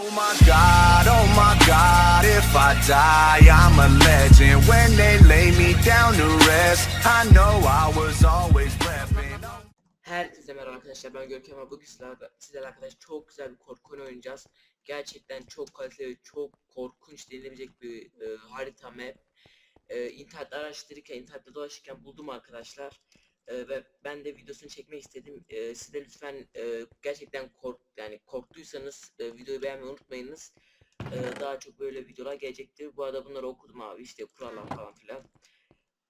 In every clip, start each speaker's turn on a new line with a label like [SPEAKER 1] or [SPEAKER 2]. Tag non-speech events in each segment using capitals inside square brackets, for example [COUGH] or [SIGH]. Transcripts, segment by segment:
[SPEAKER 1] Oh my god, oh my god, if I die, I'm a legend. When they lay me down to rest, I know I was always repping.
[SPEAKER 2] Herkese merhaba arkadaşlar ben Görkem ve bugün sizlerle, sizlerle arkadaşlar çok güzel bir korku oyunu oynayacağız. Gerçekten çok kaliteli, çok korkunç denilebilecek bir e, harita map. E, internette araştırırken, internette dolaşırken buldum arkadaşlar. E, ve ben de videosunu çekmek istedim. E, siz de lütfen e, gerçekten kork yani korktuysanız e, videoyu beğenmeyi unutmayınız. E, daha çok böyle videolar gelecektir. Bu arada bunları okudum abi işte kurallar falan filan.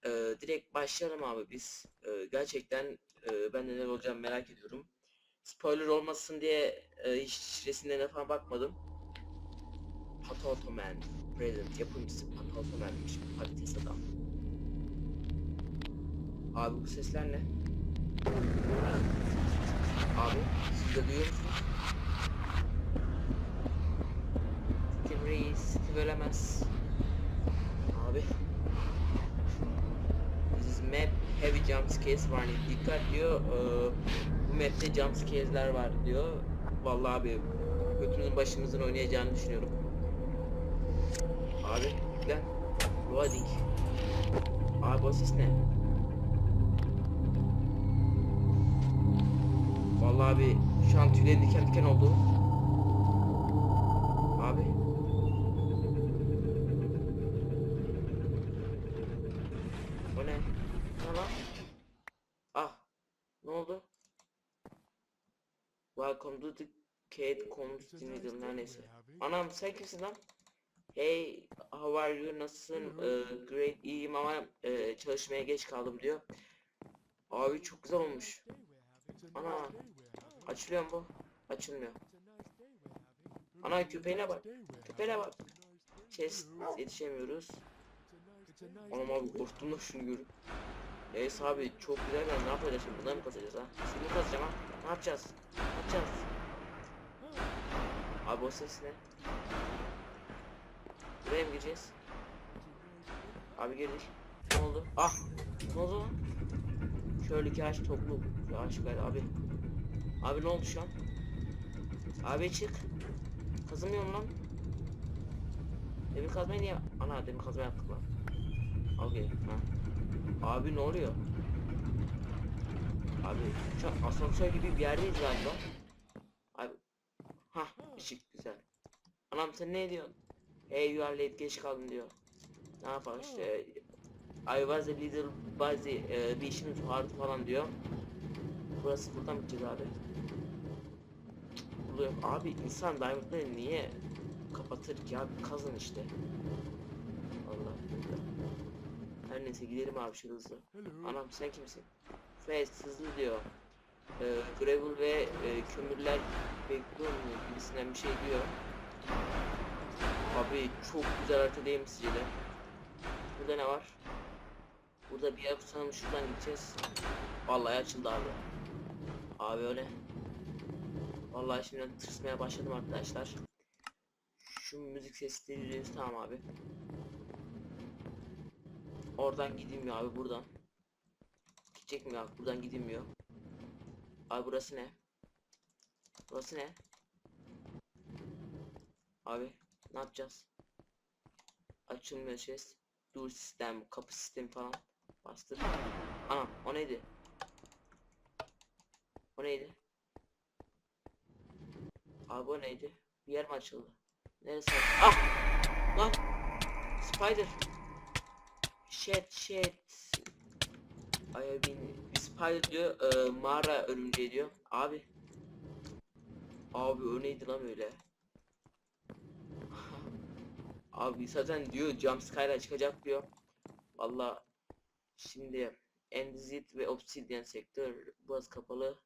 [SPEAKER 2] E, direkt başlayalım abi biz. E, gerçekten e, ben neler olacağını merak ediyorum. Spoiler olmasın diye e, hiç resimlerine falan bakmadım. Patoto Man Present yapımcısı Patoto Man'miş patates adam. Abi bu sesler ne? Abi siz de duyuyor musunuz? Steve Reis, Steve ölemez. Abi. This is map heavy jump scares warning. Dikkat diyor. eee, bu map'te jump scares'ler var diyor. Vallahi abi götümüzün başımızın oynayacağını düşünüyorum. Abi lan. Loading. Abi o ses ne? Vallahi abi şu an tüylerim diken diken oldu. Abi. O ne? Ne lan? Ah. Ne oldu? Welcome to the Kate Combs dinledim her neyse. Anam sen kimsin lan? Hey, how are you? Nasılsın? Ee, great, iyiyim ama e, çalışmaya geç kaldım diyor. Abi çok güzel olmuş. Ana, açılıyor mu bu? Açılmıyor. Ana köpeğine bak. Köpeğine bak. Chest yetişemiyoruz. Anam abi korktum da şunu görüp. Neyse abi çok güzel ben ne yapacağız şimdi bunları mı kazacağız ha? Şimdi kazacağım ha? Ne yapacağız? Ne yapacağız? Abi o ses ne? Buraya mı gireceğiz? Abi girdik. Ne oldu? Ah! Ne oldu lan? Şöyle iki ağaç toplu. Ağaç galiba abi. Abi ne oldu şu an? Abi çık. Kazımıyorum lan. Demir kazmayı niye? Ana demir kazma yaptık lan. Al. Ha. Abi ne oluyor? Abi şu an asansör gibi bir yerdeyiz galiba. Abi. Ha ışık güzel. Anam sen ne diyorsun? Hey you are late geç kaldın diyor. Ne yapalım işte. I was a little busy. e, bir işimiz vardı falan diyor. Burası buradan mı gideceğiz abi? Yok. Abi insan diamondları niye kapatır ki abi kazın işte. Allah. Her neyse gidelim abi şu hızlı. Anam sen kimsin? Fast hızlı diyor. Ee, gravel ve e, kömürler bekliyor mu gibisinden bir şey diyor. Abi çok güzel harita değil mi sizce de? Burada ne var? Burada bir yer sanırım şuradan gideceğiz. Vallahi açıldı abi. Abi öyle. Vallahi şimdiden tırsmaya başladım arkadaşlar. Şu müzik sesleri tamam abi. Oradan gidilmiyor abi buradan. Gidecek mi abi? Buradan gidilmiyor. Abi burası ne? Burası ne? Abi ne yapacağız? Açılmıyor chest. Dur sistem, kapı sistemi falan. Bastır. Ana o neydi? O neydi? Abi o neydi? Bir yer mi açıldı? Neresi? Ah! Lan! Spider! Shit shit! Ay bin bir spider diyor, e, mağara örümceği diyor. Abi. Abi o neydi lan öyle? [LAUGHS] Abi zaten diyor jumpscare'a çıkacak diyor. Valla şimdi Endizit ve Obsidian sektör biraz kapalı.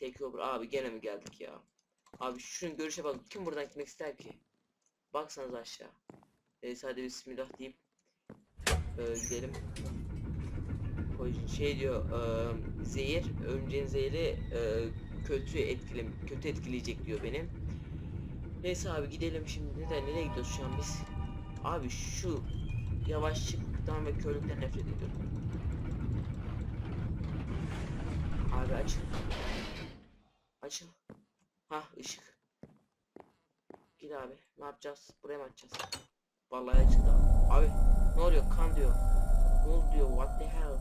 [SPEAKER 2] Takeover abi gene mi geldik ya? Abi şunun görüşe bak kim buradan gitmek ister ki? Baksanız aşağı. Neyse hadi bismillah deyip e, gidelim. Şey diyor e, zehir örümceğin zehri e, kötü etkili kötü etkileyecek diyor benim. Neyse abi gidelim şimdi. Neden nereye gidiyoruz şu an biz? Abi şu yavaşlıktan ve körlükten nefret ediyorum. Abi açıl. Açıl. Hah ışık. Git abi. Ne yapacağız? Buraya mı açacağız? Vallahi açıldı abi. Abi ne oluyor? Kan diyor. Ne oldu diyor? What the hell?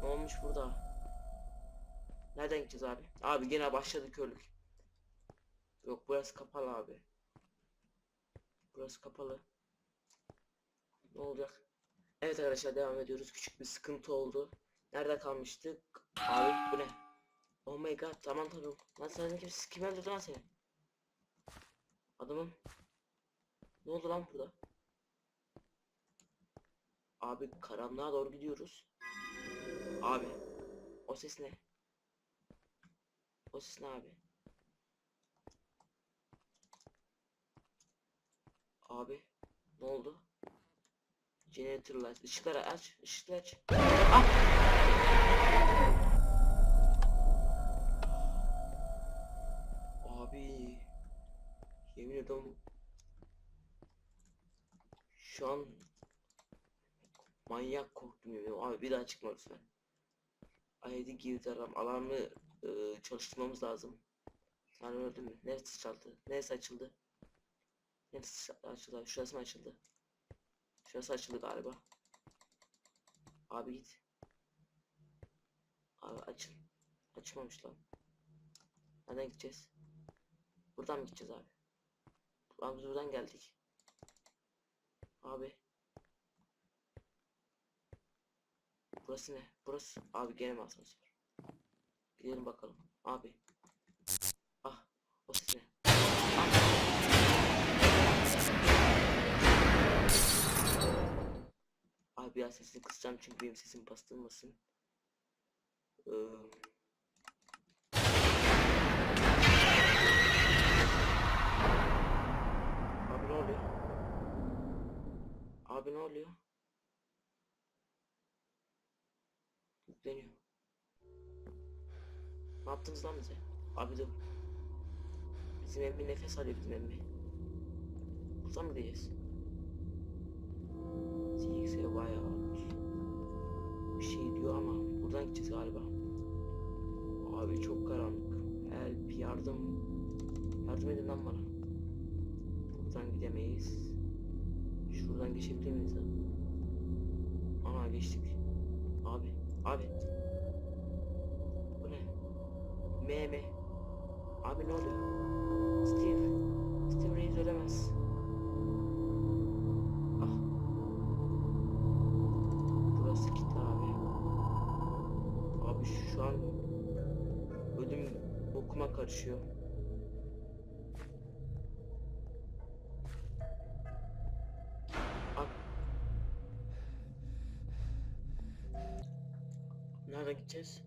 [SPEAKER 2] Ne olmuş burada? Nereden gideceğiz abi? Abi gene başladı körlük. Yok burası kapalı abi. Burası kapalı. Ne olacak? Evet arkadaşlar devam ediyoruz. Küçük bir sıkıntı oldu. Nerede kalmıştık? Abi bu ne? Oh my god tamam tamam. Lan sen kim, kim öldürdü lan seni? Adamım. Ne oldu lan burada? Abi karanlığa doğru gidiyoruz. Abi. O ses ne? O ses ne abi? Abi. Ne oldu? Generator light. Işıkları aç. Işıkları aç. Ah! Ediyorum. Şu an manyak korktum ediyorum. Abi bir daha çıkma lütfen. Haydi girdi alarm. Alarmı e, çalıştırmamız lazım. Sen öldün mü? Neresi çaldı? Neresi açıldı? Neresi açıldı? Şurası mı açıldı? Şurası açıldı galiba. Abi git. Abi açın. Açmamış lan. Nereden gideceğiz? Buradan mı gideceğiz abi? Lan biz buradan geldik. Abi. Burası ne? Burası. Abi gene mi asansör? Gidelim bakalım. Abi. Ah. O ses ne? Ah. Abi biraz sesini kısacağım çünkü benim sesim bastırmasın. Ee... Abi ne oluyor? Yükleniyor. Ne yaptınız lan bize? Abi dur. Bizim emmi nefes alıyor bizim emmi. Buradan mı gideceğiz? CX'e bayağı bir şey diyor ama buradan gideceğiz galiba. Abi çok karanlık. Help yardım. Yardım edin lan bana. Buradan gidemeyiz. Şuradan geçebilir miyiz lan? Ana geçtik. Abi, abi. Bu ne? M mi? Abi ne oluyor? Steve. Steve Reis ölemez. Ah. Burası kilitli abi. Abi şu an ödüm okuma karışıyor. Gideceğiz?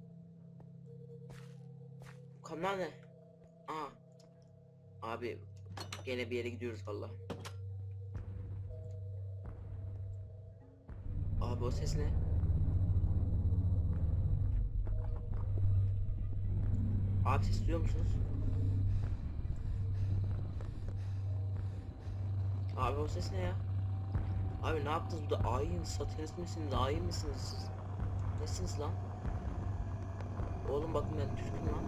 [SPEAKER 2] Kamlar ne? Aa. Abi gene bir yere gidiyoruz valla. Abi o ses ne? Abi ses duyuyor musunuz? Abi o ses ne ya? Abi ne yaptınız burada? Ayin, satanist misiniz? Ayin misiniz siz? Nesiniz lan? Oğlum bakın ben Türk'üm lan.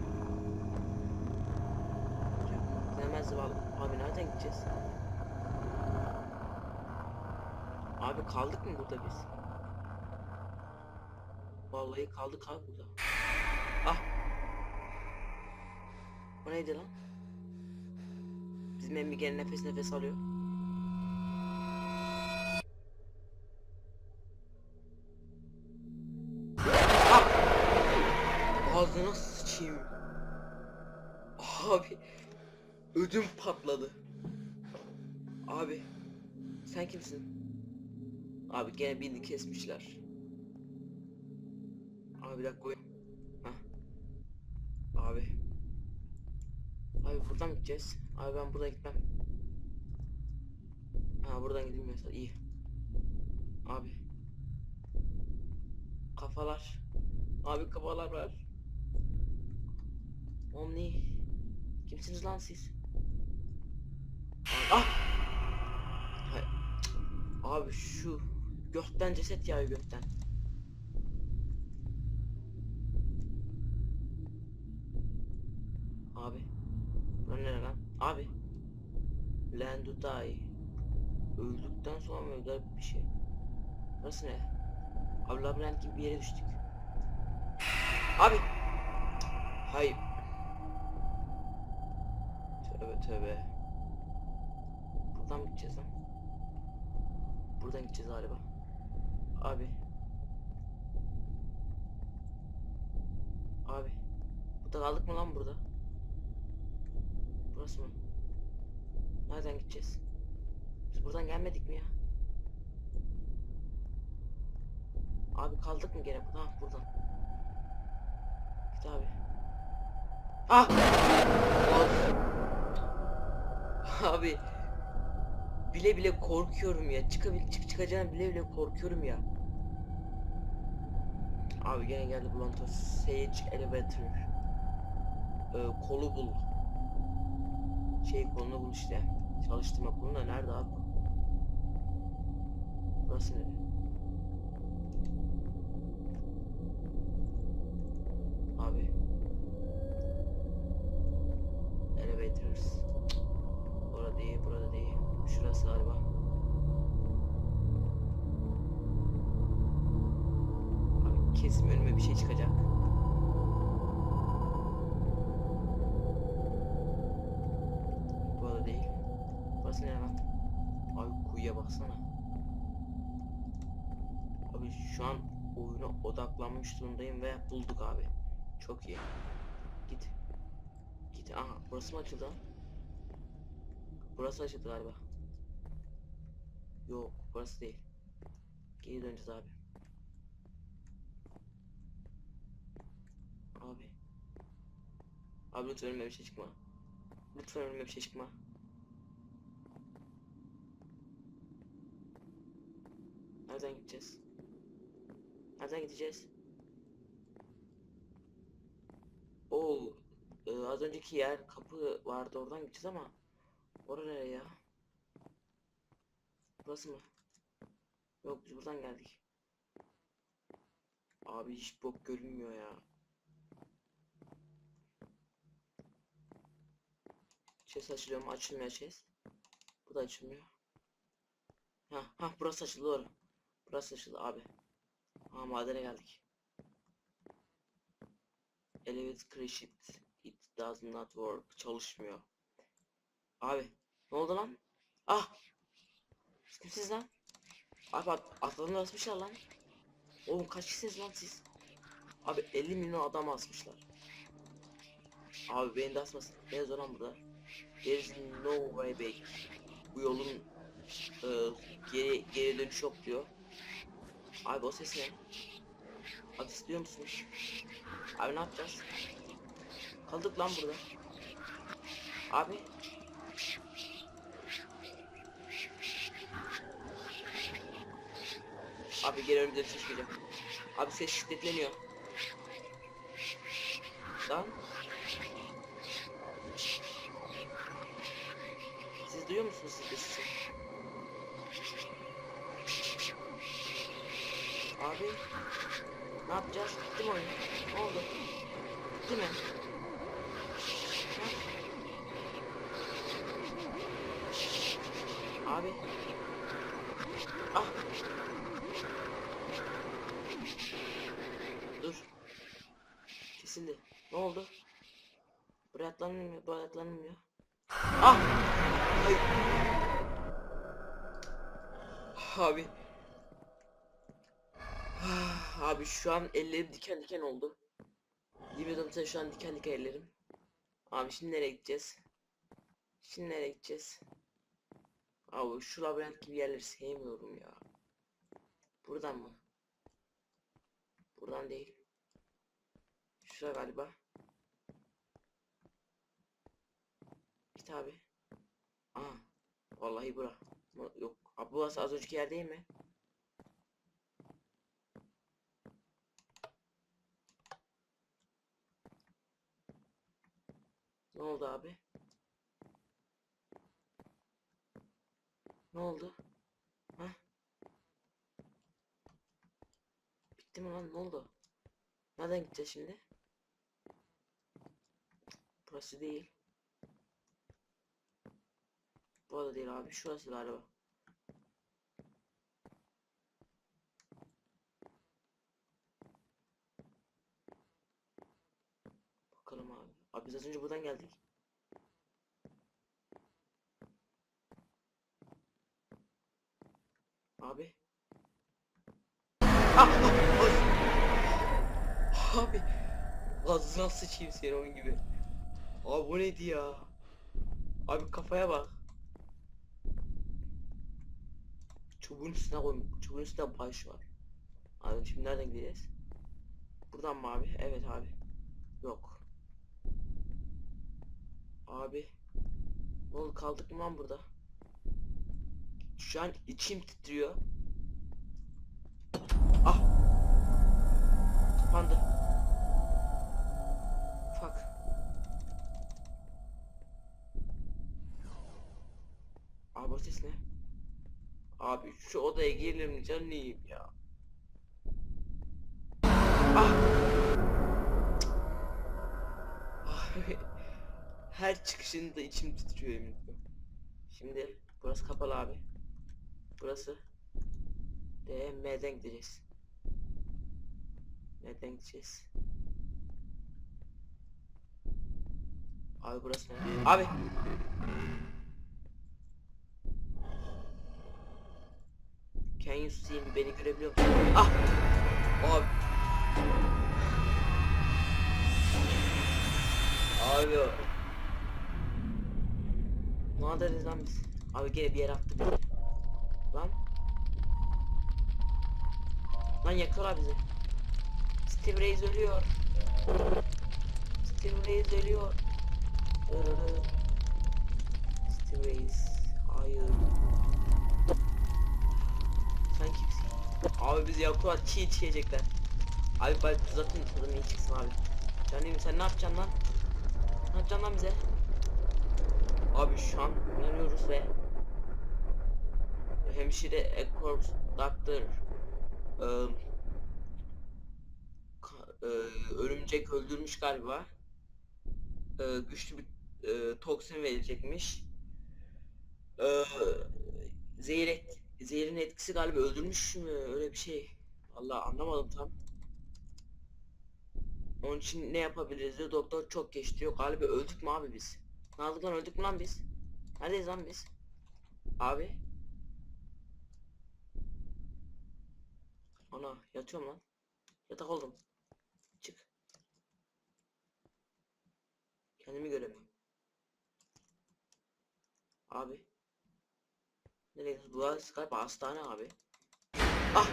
[SPEAKER 2] Türk. Demez abi. Abi nereden gideceğiz? Abi kaldık mı burada biz? Vallahi kaldık abi burada. Ah! O neydi lan? Bizim emmi gene nefes nefes alıyor. Sıçayım. Abi ödüm patladı. Abi sen kimsin? Abi gene birini kesmişler. Abi bir dakika. Hah. Abi. Abi buradan gideceğiz? Abi ben buradan gitmem. Ha buradan gidilmiyorsa iyi. Abi. Kafalar. Abi kafalar var. Omni. Kimsiniz lan siz? Ah! Hay- Abi şu gökten ceset yağıyor gökten. Abi. Lan ne lan? Abi. Die. Öldükten sonra mı garip bir şey. Burası ne? Abi labirent gibi bir yere düştük. Abi. Hayır. Tövbe tövbe. Buradan mı gideceğiz lan? Buradan gideceğiz galiba. Abi. Abi. Burada kaldık mı lan burada? Burası mı? Nereden gideceğiz? Biz buradan gelmedik mi ya? Abi kaldık mı gene? Ha buradan. Git abi. Ah! Abi. Bile bile korkuyorum ya. Çıkabil çık çıkacağını bile bile korkuyorum ya. Abi gene geldi Blanto. Sage Elevator. Ee, kolu bul. Şey kolunu bul işte. Çalıştırma kolunu nerede abi? Burası nere? Şurası galiba. Abi kesin önüme bir şey çıkacak. Burada değil. Burası ne lan? Abi kuyuya baksana. Abi şu an oyuna odaklanmış durumdayım ve bulduk abi. Çok iyi. Git. Git. Aha burası mı açıldı? Burası açıldı galiba. Yok burası değil. Geri döneceğiz abi. Abi. Abi lütfen önüme bir şey çıkma. Lütfen önüme bir şey çıkma. Nereden gideceğiz? Nereden gideceğiz? Oo, e, az önceki yer kapı vardı oradan gideceğiz ama oraya ya? Burası mı? Yok biz buradan geldik. Abi hiç bok görünmüyor ya. Chest açılıyor mu? Açılmıyor chest. Bu da açılmıyor. Ha ha burası açıldı doğru. Burası açıldı abi. Ha madene geldik. Elevate crash it. It does not work. Çalışmıyor. Abi ne oldu lan? Ah! Kimsiniz lan? Abi at atlarını asmışlar lan. Oğlum kaç kişisiniz lan siz? Abi 50 milyon adam asmışlar. Abi beni de asmasın. Ne lan burada? There no way back. Bu yolun e, geri, geri dönüş yok diyor. Abi o ses ne? Abi istiyor musunuz? Abi ne yapacağız? Kaldık lan burada. Abi. Abi geri önümüze çıkacak. Abi ses şiddetleniyor. Lan. Siz duyuyor musunuz siz de sesi? Abi. Ne yapacağız? Bitti mi oyun? Ne oldu? Bitti mi? Abi. Ah. Dur. Kesildi. Ne oldu? Buraya atlanmıyor, buraya atlanmıyor. Ah! Ay. Abi. Ah, Abi şu an ellerim diken diken oldu. Yemin sen şu an diken diken ellerim. Abi şimdi nereye gideceğiz? Şimdi nereye gideceğiz? Abi şu labirent gibi yerleri sevmiyorum ya. Buradan mı? Buradan değil. Şura galiba. Git abi. Aa. Vallahi bura. Bu- Yok. Abi burası az önceki yer değil mi? Ne oldu abi? Ne oldu? Ha? Bitti mi lan? Ne oldu? Nereden gideceğiz şimdi? Burası değil. Bu da değil abi. Şurası galiba. Bakalım biz az önce buradan geldik. Abi. Ah, ah. Abi. Ağzına sıçayım seni onun gibi. Abi bu neydi ya? Abi kafaya bak. Çubuğun üstüne koy. Çubuğun üstünde baş var. Abi şimdi nereden gideceğiz? Buradan mı abi? Evet abi. Yok. Abi. Oldu kaldık mı lan burada? Şu an içim titriyor. Ah. Kapandı. Fuck. Abi ses ne? Abi şu odaya girelim yiyeyim ya. Ah! Abi [LAUGHS] her çıkışında içim titriyor yemin ediyorum. Şimdi burası kapalı abi. Burası D M'den gideceğiz. M'den gideceğiz. Abi burası ne? Abi. Can you see me? Beni görebiliyor musun? Ah! Abi. Abi. Yapacağız lan biz? Abi gene bir yere attık. Lan. Lan yakıyorlar bizi. Steve Reis ölüyor. Steve Reis ölüyor. Steve Reis. Hayır. Sen kimsin? Abi bizi yakıyorlar. Çiğ çiğecekler. Abi bari uzatın tadım iyi çıksın abi. Canım sen ne yapacaksın lan? Ne yapacaksın lan bize? Abi şu an uyanıyoruz ve hemşire Ekorps Doctor ıı, ka- ıı, örümcek öldürmüş galiba. Iı, güçlü bir ıı, toksin verilecekmiş. Iı, zehir et, zehirin etkisi galiba öldürmüş mü öyle bir şey. Vallahi anlamadım tam. Onun için ne yapabiliriz diyor. Doktor çok geç diyor. Galiba öldük mü abi biz? Ne yaptık lan öldük mü lan biz? Neredeyiz lan biz? Abi. Ana yatıyorum lan. Yatak oldum. Çık. Kendimi göremiyorum. Abi. Nereye gidiyoruz? Burası galiba hastane abi. Ah!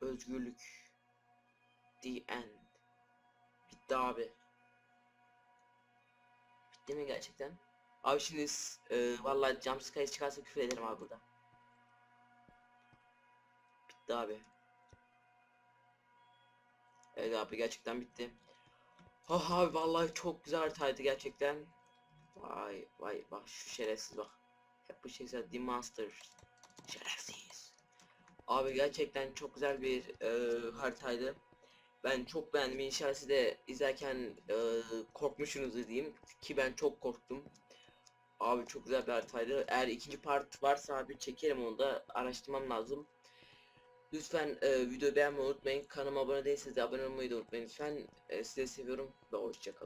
[SPEAKER 2] Özgürlük. The end. Bitti abi. Bitti mi gerçekten? Abi şimdi e, vallahi jumpscare çıkarsa küfür ederim abi burada. Bitti abi. Evet abi gerçekten bitti. Oh abi vallahi çok güzel haritaydı gerçekten. Vay vay bak şu şerefsiz bak. Hep bu şerefsiz The Monster. Şerefsiz. Abi gerçekten çok güzel bir e, haritaydı. Ben çok beğendim. Siz de izlerken e, korkmuşsunuzdur diyeyim. Ki ben çok korktum. Abi çok güzel bir haritaydı. Eğer ikinci part varsa abi çekerim onu da araştırmam lazım. Lütfen e, videoyu beğenmeyi unutmayın. Kanalıma abone değilseniz de abone olmayı da unutmayın lütfen. E, sizi seviyorum ve hoşçakalın.